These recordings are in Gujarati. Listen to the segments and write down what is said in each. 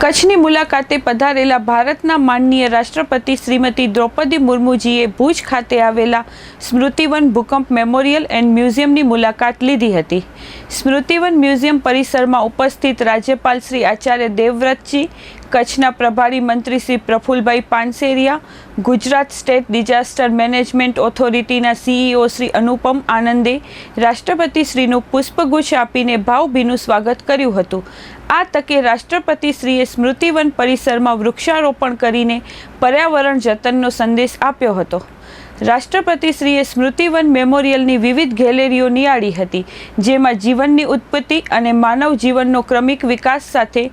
કચ્છની મુલાકાતે પધારેલા ભારતના માનનીય રાષ્ટ્રપતિ શ્રીમતી દ્રૌપદી મુર્મુજીએ ભુજ ખાતે આવેલા સ્મૃતિવન ભૂકંપ મેમોરિયલ એન્ડ મ્યુઝિયમની મુલાકાત લીધી હતી. સ્મૃતિવન મ્યુઝિયમ પરિસરમાં ઉપસ્થિત રાજ્યપાલ શ્રી આચાર્ય દેવવ્રતજી, કચ્છના પ્રભારી મંત્રી Shri Prafulbhai Panseriya, Gujarat state disaster management ઓથોરિટીના CEO Shri Anupam આનંદે, રાષ્ટ્રપતિશ્રીનું પુષ્પગુચ્છ આપીને ભાવભીનું સ્વાગત કર્યું હતું. આ તકે સ્મૃતિવન પરિસરમાં વૃક્ષારોપણ કરીને પર્યાવરણ જતનનો સંદેશ આપ્યો હતો. રાષ્ટ્રપતિશ્રીએ સ્મૃતિવન મેમોરિયલની વિવિધ ગેલેરીઓ નિહાળી હતી, જેમાં જીવનની ઉત્પત્તિ અને માનવ જીવનનો ક્રમિક વિકાસ સાથે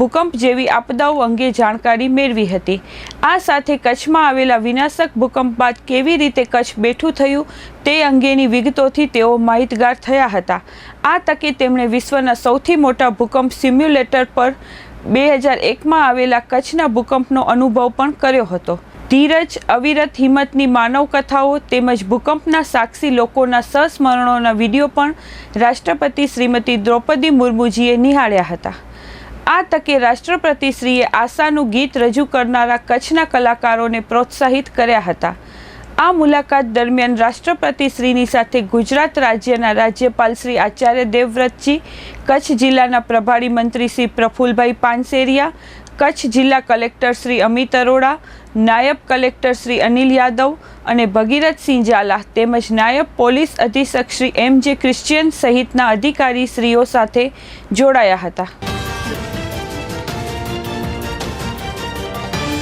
ભૂકંપ જેવી આપદાઓ અંગે જાણકારી મેળવી હતી. આ સાથે કચ્છમાં આવેલા વિનાશક ભૂકંપ બાદ કેવી રીતે કચ્છ બેઠું થયું તે અંગેની વિગતોથી તેઓ માહિતગાર થયા હતા. આ તકે તેમણે વિશ્વના સૌથી મોટા ભૂકંપ સિમ્યુલેટર પર બે હજાર એકમાં આવેલા કચ્છના ભૂકંપનો અનુભવ પણ કર્યો હતો. ધીરજ, અવિરત હિંમતની માનવ કથાઓ તેમજ ભૂકંપના સાક્ષી લોકોના સસ્મરણોના વીડિયો પણ રાષ્ટ્રપતિ શ્રીમતી દ્રૌપદી મુર્મુજીએ નિહાળ્યા હતા. આ તકે રાષ્ટ્રપતિશ્રીએ આશાનું ગીત રજૂ કરનારા કચ્છના કલાકારોને પ્રોત્સાહિત કર્યા હતા. આ મુલાકાત દરમિયાન રાષ્ટ્રપતિશ્રીની સાથે ગુજરાત રાજ્યના રાજ્યપાલ શ્રી આચાર્ય દેવવ્રતજી, કચ્છ જિલ્લાના પ્રભારી મંત્રી શ્રી પ્રફુલભાઈ પાનસેરિયા, કચ્છ જિલ્લા કલેક્ટર શ્રી અમિત અરોડા, નાયબ કલેક્ટર શ્રી અનિલ યાદવ અને ભગીરથસિંહ ઝાલા તેમજ નાયબ પોલીસ અધિક્ષક શ્રી એમ જે ક્રિશ્ચિયન સહિતના અધિકારી શ્રીઓ સાથે જોડાયા હતા.